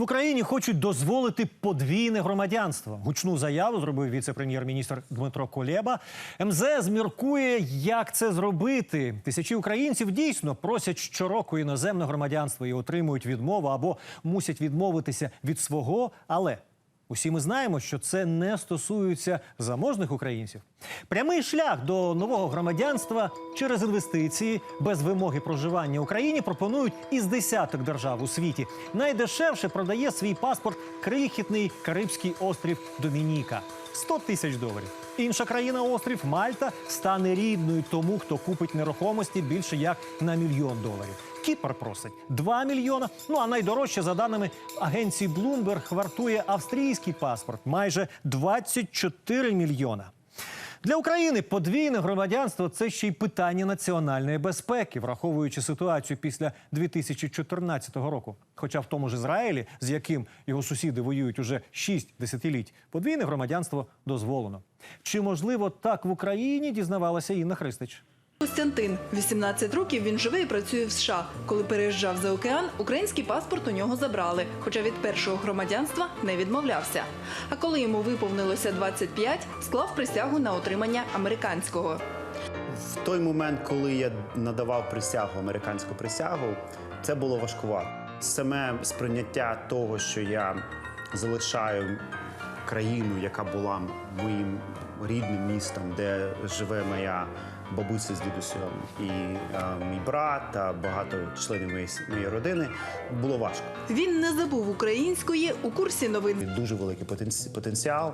В Україні хочуть дозволити подвійне громадянство. Гучну заяву зробив віце-прем'єр-міністр Дмитро Колєба. МЗС міркує, як це зробити. Тисячі українців дійсно просять щороку іноземне громадянство і отримують відмову або мусять відмовитися від свого, але Усі ми знаємо, що це не стосується заможних українців. Прямий шлях до нового громадянства через інвестиції без вимоги проживання Україні пропонують із десяток держав у світі. Найдешевше продає свій паспорт крихітний Карибський острів Домініка 100 тисяч доларів. Інша країна острів Мальта стане рідною тому, хто купить нерухомості більше як на мільйон доларів. Кіпр просить 2 мільйона. Ну а найдорожче, за даними агенції Bloomberg, вартує австрійський паспорт майже 24 мільйона. Для України подвійне громадянство це ще й питання національної безпеки, враховуючи ситуацію після 2014 року. Хоча в тому ж Ізраїлі, з яким його сусіди воюють уже 6 десятиліть, подвійне громадянство дозволено. Чи можливо так в Україні дізнавалася Інна Христич? Костянтин, 18 років він живе і працює в США. Коли переїжджав за океан, український паспорт у нього забрали, хоча від першого громадянства не відмовлявся. А коли йому виповнилося 25, склав присягу на отримання американського. В той момент, коли я надавав присягу, американську присягу, це було важкувато. Саме сприйняття того, що я залишаю країну, яка була моїм рідним містом, де живе моя бабуся з дідусем і е, мій брат та багато членів моєї, моєї родини, було важко. Він не забув української у курсі новин. Дуже великий потенці- потенціал.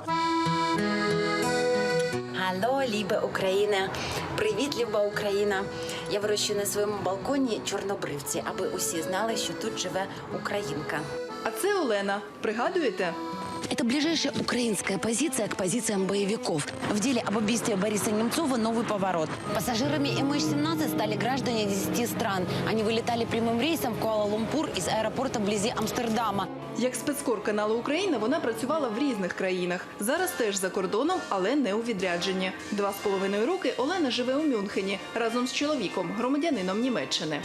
Алло, Ліба Україна. Привіт, Люба Україна. Я вирощую на своєму балконі чорнобривці, аби усі знали, що тут живе українка. А це Олена. Пригадуєте? Это ближайшая украинская позиция к позициям боевиков. В деле об убийстве Бориса Немцова новый поворот. Пассажирами MH17 стали граждане 10 стран. Они вылетали прямым рейсом в Куала-Лумпур из аэропорта вблизи Амстердама. Як спецкор каналу Україна вона працювала в різних країнах. Зараз теж за кордоном, але не у відрядженні. Два з половиною роки Олена живе у Мюнхені разом з чоловіком, громадянином Німеччини.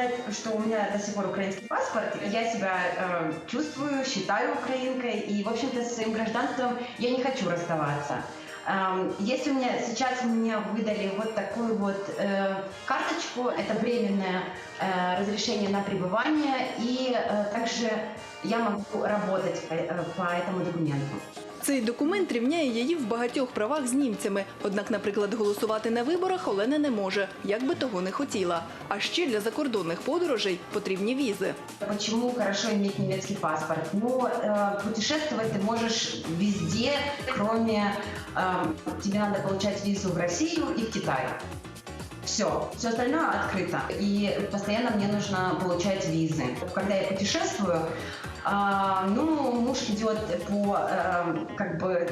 Показать, что у меня до сих пор украинский паспорт. Я себя э, чувствую, считаю украинкой, и, в общем-то, с своим гражданством я не хочу расставаться. Эм, Если у меня сейчас мне выдали вот такую вот э, карточку, это временное э, разрешение на пребывание, и э, также я могу работать по, э, по этому документу. Цей документ рівняє її в багатьох правах з німцями. Однак, наприклад, голосувати на виборах Олена не може, як би того не хотіла. А ще для закордонних подорожей потрібні візи. Почему хорошо иметь немецкий паспорт? Ну, э, путешествовать ты можешь везде, кроме э, тебе надо получать визу в Россию и в Китай. Все, все остальное открыто. И постоянно мне нужно получать визы. Когда я путешествую, а, ну, муж идет по, э, как бы,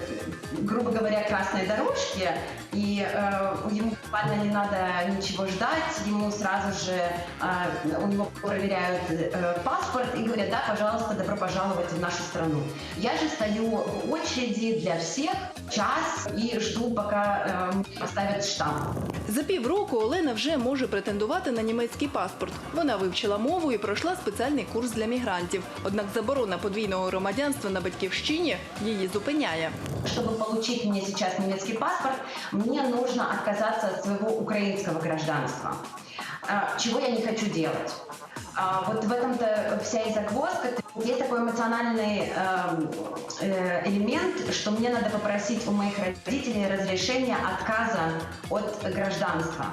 грубо говоря, красной дорожке, и э, ему буквально не надо ничего ждать, ему сразу же, э, у него проверяют э, паспорт и говорят, да, пожалуйста, добро пожаловать в нашу страну. Я же стою в очереди для всех час и жду, пока э, поставят штамп. За півроку Олена вже може претендувати на німецький паспорт. Вона вивчила мову і пройшла спеціальний курс для мігрантів. Однак заборона подвійного громадянства на батьківщині її зупиняє. Чтобы получить мне сейчас немецкий паспорт, мне нужно отказаться от своего украинского гражданства. А, Чего я не хочу делать. А, Вот в этом-то вся и загвоздка. Есть такой эмоциональный эм, э, элемент, что мне надо попросить у моих родителей разрешения отказа от гражданства.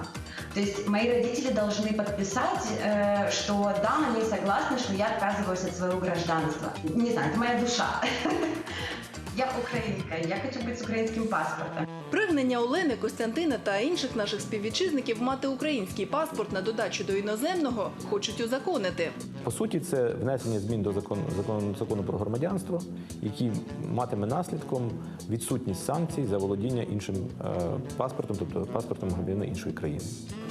То есть мои родители должны подписать, э, что да, они согласны, что я отказываюсь от своего гражданства. Не знаю, это моя душа. Я українка, я хочу бути з українським паспортом. Прагнення Олени, Костянтина та інших наших співвітчизників мати український паспорт на додачу до іноземного хочуть узаконити. По суті, це внесення змін до закону закону, закону про громадянство, який матиме наслідком відсутність санкцій за володіння іншим е, паспортом, тобто паспортом громадянина іншої країни.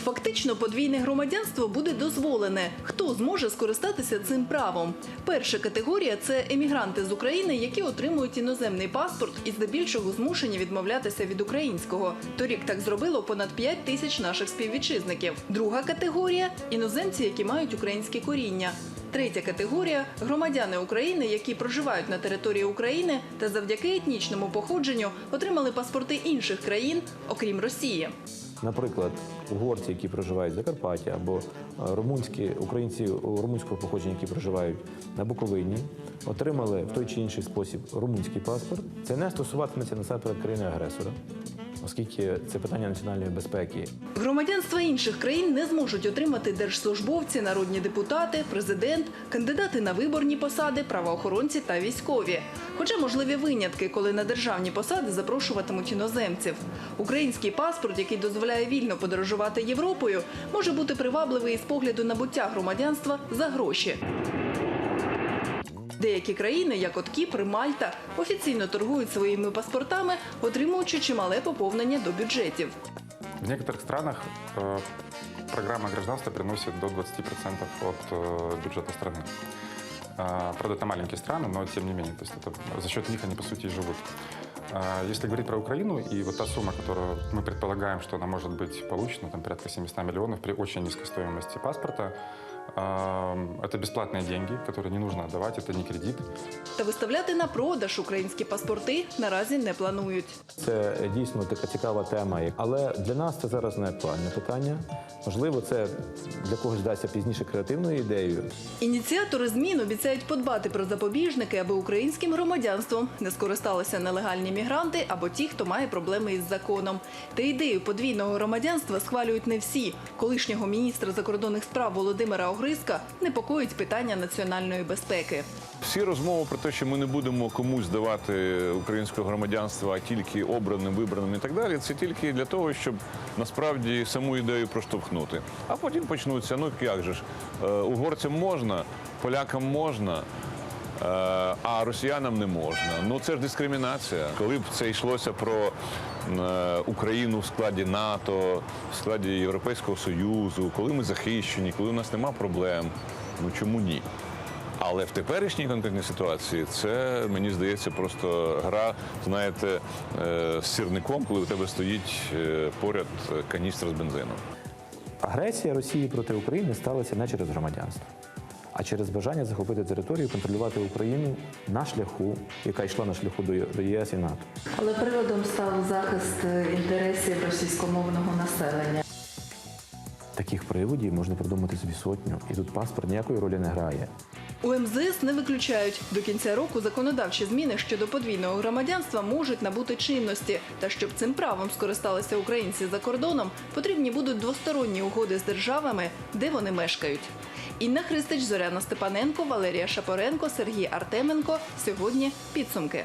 Фактично, подвійне громадянство буде дозволене. Хто зможе скористатися цим правом? Перша категорія це емігранти з України, які отримують іноземний паспорт і здебільшого змушені відмовлятися від українського. Торік так зробило понад 5 тисяч наших співвітчизників. Друга категорія іноземці, які мають українське коріння. Третя категорія громадяни України, які проживають на території України та завдяки етнічному походженню отримали паспорти інших країн, окрім Росії. Наприклад, угорці, які проживають в Закарпатті, або е, румунські українці румунського походження, які проживають на Буковині, отримали в той чи інший спосіб румунський паспорт. Це не стосуватиметься насамперед країни-агресора, оскільки це питання національної безпеки. Громадянства інших країн не зможуть отримати держслужбовці, народні депутати, президент, кандидати на виборні посади, правоохоронці та військові. Хоча можливі винятки, коли на державні посади запрошуватимуть іноземців. Український паспорт, який дозволяє вільно подорожувати Європою, може бути привабливий із погляду набуття громадянства за гроші. Деякі країни, як от Кіпр, Мальта, офіційно торгують своїми паспортами, отримуючи чимале поповнення до бюджетів. В некоторых странах э, программа гражданства приносит до 20% от э, бюджета страны. А, правда, это маленькие страны, но тем не менее, то есть это, за счет них они, по сути, и живут. А, если говорить про Украину, и вот та сумма, которую мы предполагаем, что она может быть получена, там порядка 700 миллионов при очень низкой стоимости паспорта, а, это бесплатные деньги, которые не нужно отдавать, это не кредит. Та виставляти на продаж українські паспорти наразі не планують. Це е, дійсно така цікава тема, але для нас це зараз не актуальне питання. Можливо, це для когось здасться пізніше креативною ідеєю. Ініціатори змін обіцяють подбати про запобіжники, аби українським громадянством не скористалися нелегальні мігранти або ті, хто має проблеми із законом. Та ідею подвійного громадянства схвалюють не всі. Колишнього міністра закордонних справ Володимира Огриска непокоїть питання національної безпеки. Всі розмови про те, що ми не будемо комусь давати українського громадянства, а тільки обраним, вибраним і так далі, це тільки для того, щоб насправді саму ідею проштовхнути. А потім почнуться, ну як же ж, е, угорцям можна, полякам можна. Е, А росіянам не можна. Ну це ж дискримінація. Коли б це йшлося про е, Україну в складі НАТО, в складі Європейського Союзу, коли ми захищені, коли у нас нема проблем, ну чому ні? Але в теперішній конкретній ситуації це мені здається просто гра, знаєте, е, з сірником, коли у тебе стоїть поряд каністра з бензином. Агресія Росії проти України сталася не через громадянство, а через бажання захопити територію, контролювати Україну на шляху, яка йшла на шляху до ЄС і НАТО. Але приводом став захист інтересів російськомовного населення. Таких приводів можна придумати собі сотню, і тут паспорт ніякої ролі не грає. У МЗС не виключають до кінця року законодавчі зміни щодо подвійного громадянства можуть набути чинності. Та щоб цим правом скористалися українці за кордоном, потрібні будуть двосторонні угоди з державами, де вони мешкають. Інна Христич, Зоряна Степаненко, Валерія Шапоренко, Сергій Артеменко. Сьогодні підсумки.